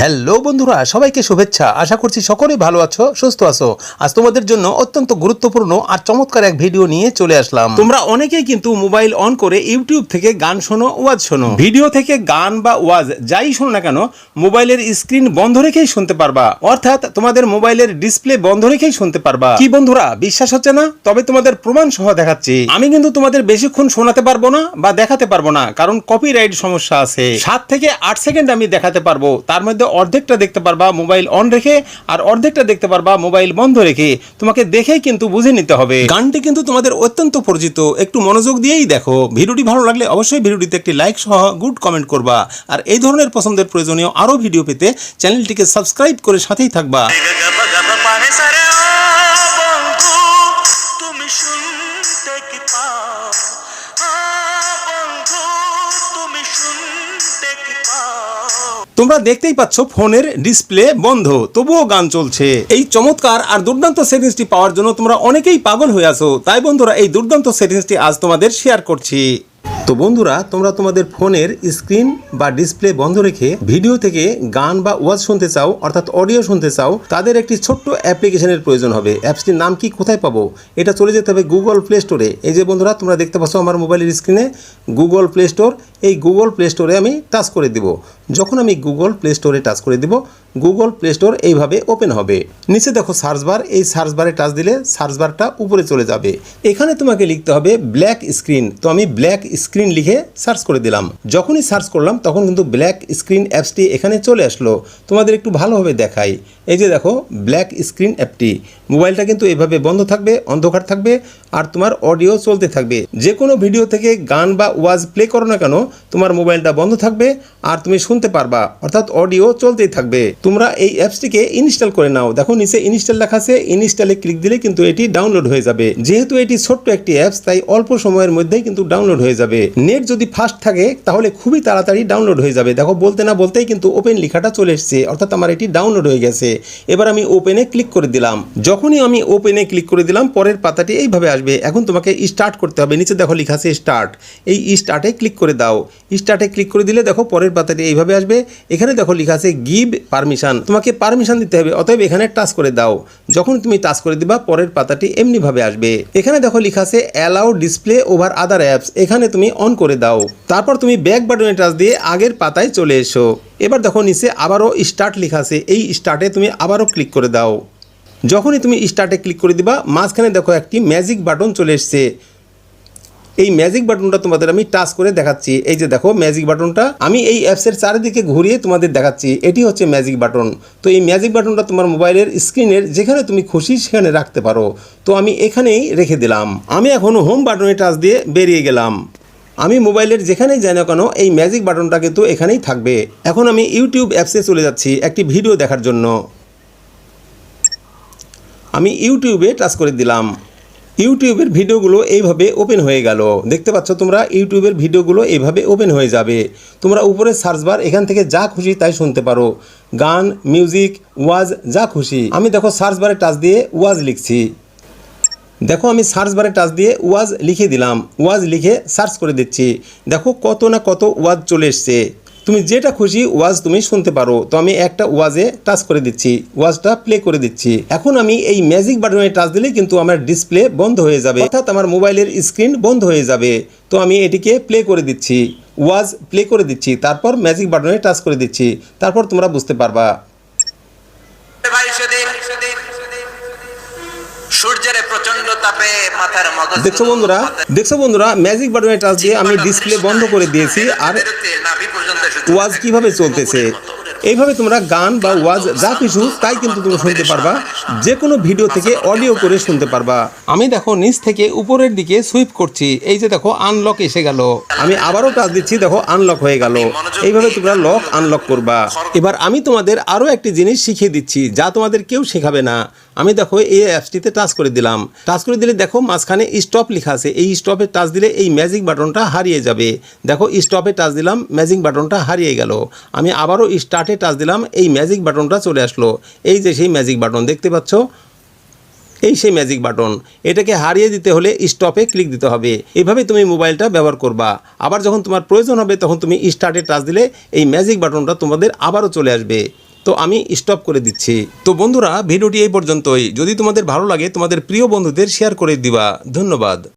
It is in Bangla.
হ্যালো বন্ধুরা, সবাইকে শুভেচ্ছা। আশা করছি সকলেই ভালো আছো, সুস্থ আছো। আজ তোমাদের জন্য অত্যন্ত গুরুত্বপূর্ণ আর চমৎকার এক ভিডিও নিয়ে চলে আসলাম। তোমরা অনেকেই কিন্তু মোবাইল অন করে ইউটিউব থেকে গান শোনো, ওয়াজ শোনো। ভিডিও থেকে গান বা ওয়াজ যাই শোনো না কেন, মোবাইলের স্ক্রিন বন্ধ রেখেই শুনতে পারবা। অর্থাৎ তোমাদের মোবাইলের ডিসপ্লে বন্ধ রেখেই শুনতে পারবা। কি বন্ধুরা, বিশ্বাস হচ্ছে না? তবে তোমাদের প্রমাণ সহ দেখাচ্ছি। আমি কিন্তু তোমাদের বেশিক্ষণ শোনাতে পারব না বা দেখাতে পারব না, কারণ কপিরাইট সমস্যা আছে। সাত থেকে আট সেকেন্ড আমি দেখাতে পারব। তার মধ্যে অর্ধেকটা দেখতে পারবা মোবাইল অন রেখে আর অর্ধেকটা দেখতে পারবা মোবাইল বন্ধ রেখে। তোমাকে দেখেই কিন্তু বুঝে নিতে হবে। গানটি কিন্তু তোমাদের অত্যন্ত পরিচিত। একটু মনোযোগ দিয়েই দেখো। ভিডিওটি ভালো লাগলে অবশ্যই ভিডিওটিতে একটি লাইক সহ গুড কমেন্ট করবা। আর এই ধরনের পছন্দের প্রয়োজনীয় আরও ভিডিও পেতে চ্যানেলটিকে সাবস্ক্রাইব করে সাথেই থাকবা। তোমরা দেখতেই পাচ্ছ ফোনের ডিসপ্লে বন্ধ, তবুও গান চলছে। এই চমৎকার আর দুর্দান্ত সেটিংসটি পাওয়ার জন্য তোমরা অনেকেই পাগল হয়ে আছো। তাই বন্ধুরা, এই দুর্দান্ত সেটিংসটি আজ তোমাদের শেয়ার করছি। তো বন্ধুরা, তোমরা তোমাদের ফোনের স্ক্রিন বা ডিসপ্লে বন্ধ রেখে ভিডিও থেকে গান বা ওয়াজ শুনতে চাও, অর্থাৎ অডিও শুনতে চাও, তাদের একটি ছোট্ট অ্যাপ্লিকেশনের প্রয়োজন হবে। অ্যাপসটির নাম কি কোথায় পাবো? এটা চলে যেতে হবে গুগল প্লে স্টোরে এই যে বন্ধুরা, তোমরা দেখতে পাচ্ছ আমার মোবাইলের স্ক্রিনে গুগল প্লে স্টোর এই গুগল প্লে স্টোরে আমি টাচ করে দিব। যখন আমি গুগল প্লে স্টোরে টাচ করে দিব গুগল প্লে স্টোর এইভাবে ওপেন হবে। নিচে দেখো সার্চ বার এই সার্চ বারে টাচ দিলে সার্চ বারটা উপরে চলে যাবে। এখানে তোমাকে লিখতে হবে ব্ল্যাক স্ক্রিন তো আমি ব্ল্যাক স্ক্রিন লিখে সার্চ করে দিলাম। যখনই সার্চ করলাম, তখন কিন্তু ব্ল্যাক স্ক্রিন অ্যাপসটি এখানে চলে আসলো। তোমাদের একটু ভালোভাবে দেখাই। এই যে দেখো ব্ল্যাক স্ক্রিন অ্যাপটি মোবাইলটা কিন্তু এভাবে বন্ধ থাকবে, অন্ধকার থাকবে, আর তোমার অডিও চলতে থাকবে। যে কোনো ভিডিও থেকে গান বা ওয়াজ প্লে করো না কেন, তোমার মোবাইলটা বন্ধ থাকবে, আর তুমি শুনতে পারবা। অর্থাৎ অডিও চলতেই থাকবে। তোমরা এই অ্যাপসটিকে ইনস্টল করে নাও। দেখো, নিচে ইনস্টল লেখা আছে, ইনস্টলে ক্লিক দিলে কিন্তু এটি ডাউনলোড হয়ে যাবে। যেহেতু এটি ছোট্ট একটি অ্যাপস, তাই অল্প সময়ের মধ্যেই কিন্তু ডাউনলোড হয়ে যাবে। নেট যদি ফাস্ট থাকে, তাহলে খুবই তাড়াতাড়ি ডাউনলোড হয়ে যাবে। দেখো, বলতে না বলতেই কিন্তু ওপেন লেখাটা চলে এসেছে। অর্থাৎ আমার এটি ডাউনলোড হয়ে গেছে। এবার আমি ওপেনে ক্লিক করে দিলাম। যখনই আমি ওপেনে ক্লিক করে দিলাম, পরের পাতাটি এইভাবে আসবে। এখন তোমাকে স্টার্ট করতে হবে। নিচে দেখো লেখা আছে স্টার্ট এই স্টার্টে ক্লিক করে দাও। স্টার্টে ক্লিক করে দিলে দেখো পরের পাতাটি এইভাবে আসবে। এখানে দেখো লেখা আছে গিভ পারমিশন তোমাকে পারমিশন দিতে হবে। অতএব এখানে টাচ করে দাও। যখন তুমি টাচ করে দিবা, পরের পাতাটি এমনিভাবে আসবে। এখানে দেখো লেখা আছে allow display over other apps এখানে তুমি অন করে দাও। তারপর তুমি ব্যাক বাটনে টাচ দিয়ে আগের পাতায় চলে এসো। এবার দেখো নিচে আবারও স্টার্ট লেখা আছে। এই স্টার্টে তুমি আবারও ক্লিক করে দাও। যখনই তুমি স্টার্টে ক্লিক করে দিবা, মাঝখানে দেখো একটি ম্যাজিক বাটন চলে এসছে। এই ম্যাজিক বাটনটা তোমাদের আমি টাচ করে দেখাচ্ছি। এই যে দেখো ম্যাজিক বাটনটা আমি এই অ্যাপসের চারিদিকে ঘুরিয়ে তোমাদের দেখাচ্ছি। এটি হচ্ছে ম্যাজিক বাটন তো এই ম্যাজিক বাটনটা তোমার মোবাইলের স্ক্রিনের যেখানে তুমি খুশি সেখানে রাখতে পারো। তো আমি এখানেই রেখে দিলাম। আমি এখন হোম বাটনে টাচ দিয়ে বেরিয়ে গেলাম। আমি মোবাইলের যেখানেই যাই না কেন, এই ম্যাজিক বাটনটা কিন্তু এখানেই থাকবে। এখন আমি ইউটিউব অ্যাপসে চলে যাচ্ছি একটি ভিডিও দেখার জন্য। আমি ইউটিউবে টাচ করে দিলাম। ইউটিউবের ভিডিওগুলো এইভাবে ওপেন হয়ে গেল। দেখতে পাচ্ছ তোমরা, ইউটিউবের ভিডিওগুলো এইভাবে ওপেন হয়ে যাবে। তোমরা উপরে সার্চ বার এখান থেকে যা খুশি তাই শুনতে পারো। গান, মিউজিক, ওয়াজ, যা খুশি। আমি দেখো সার্চ বারে টাচ দিয়ে ওয়াজ লিখছি। দেখো আমি সার্চ বারে টাচ দিয়ে ওয়াজ লিখে দিলাম। ওয়াজ লিখে সার্চ করে দিচ্ছি। দেখো কত না কত ওয়াজ চলে এসছে। তুমি যেটা খুশি ওয়াজ তুমি শুনতে পারো। তো আমি একটা ওয়াজে টাচ করে দিচ্ছি। ওয়াজটা প্লে করে দিচ্ছি। এখন আমি এই ম্যাজিক বাটনে টাচ দিলে কিন্তু আমার ডিসপ্লে বন্ধ হয়ে যাবে। অর্থাৎ আমার মোবাইলের স্ক্রিন বন্ধ হয়ে যাবে। তো আমি এটিকে প্লে করে দিচ্ছি। ওয়াজ প্লে করে দিচ্ছি। তারপর ম্যাজিক বাটনে টাচ করে দিচ্ছি। তারপর তোমরা বুঝতে পারবা। ভাই সেদিন সূর্যের প্রচণ্ড তাপে মাথার মগজ দেখছ বন্ধুরা? দেখছ বন্ধুরা? ম্যাজিক বাটনে টাচ দিয়ে আমি ডিসপ্লে বন্ধ করে দিয়েছি। আর ওয়াজ কীভাবে চলতেছে? এইভাবে তোমরা গান বা ওয়াজ যা কিছু তাই কিন্তু তুমি শুনতে পারবা। যে কোনো ভিডিও থেকে অডিও করে শুনতে পারবা। আমি দেখো নিচ থেকে উপরের দিকে সুইপ করছি। এই যে দেখো আনলক এসে গেল। আমি আবারও টাচ দিচ্ছি দেখো আনলক হয়ে গেল। এইভাবে তোমরা লক আনলক করবা। এবার আমি তোমাদের আরও একটি জিনিস শিখিয়ে দিচ্ছি যা তোমাদের কেউ শেখাবে না। আমি দেখো এই অ্যাপসটিতে টাচ করে দিলাম। টাচ করে দিলে দেখো মাঝখানে স্টপ লেখা আছে। এই স্টপে টাচ দিলে এই ম্যাজিক বাটনটা হারিয়ে যাবে। দেখো স্টপে টাচ দিলাম ম্যাজিক বাটনটা হারিয়ে গেল। আমি আবারও স্টার্টে টাচ দিলাম, এই ম্যাজিক বাটনটা চলে আসলো। এই যে সেই ম্যাজিক বাটন দেখতে পাচ্ছ? এই সেই ম্যাজিক বাটন এটাকে হারিয়ে দিতে হলে স্টপে ক্লিক দিতে হবে। এভাবে তুমি মোবাইলটা ব্যবহার করবা। আবার যখন তোমার প্রয়োজন হবে, তখন তুমি স্টার্টে টাচ দিলে এই ম্যাজিক বাটনটা তোমাদের আবারও চলে আসবে। তো আমি স্টপ করে দিচ্ছি। তো বন্ধুরা, ভিডিওটি এই পর্যন্তই। যদি তোমাদের ভালো লাগে, তোমাদের প্রিয় বন্ধুদের শেয়ার করে দিবা। ধন্যবাদ।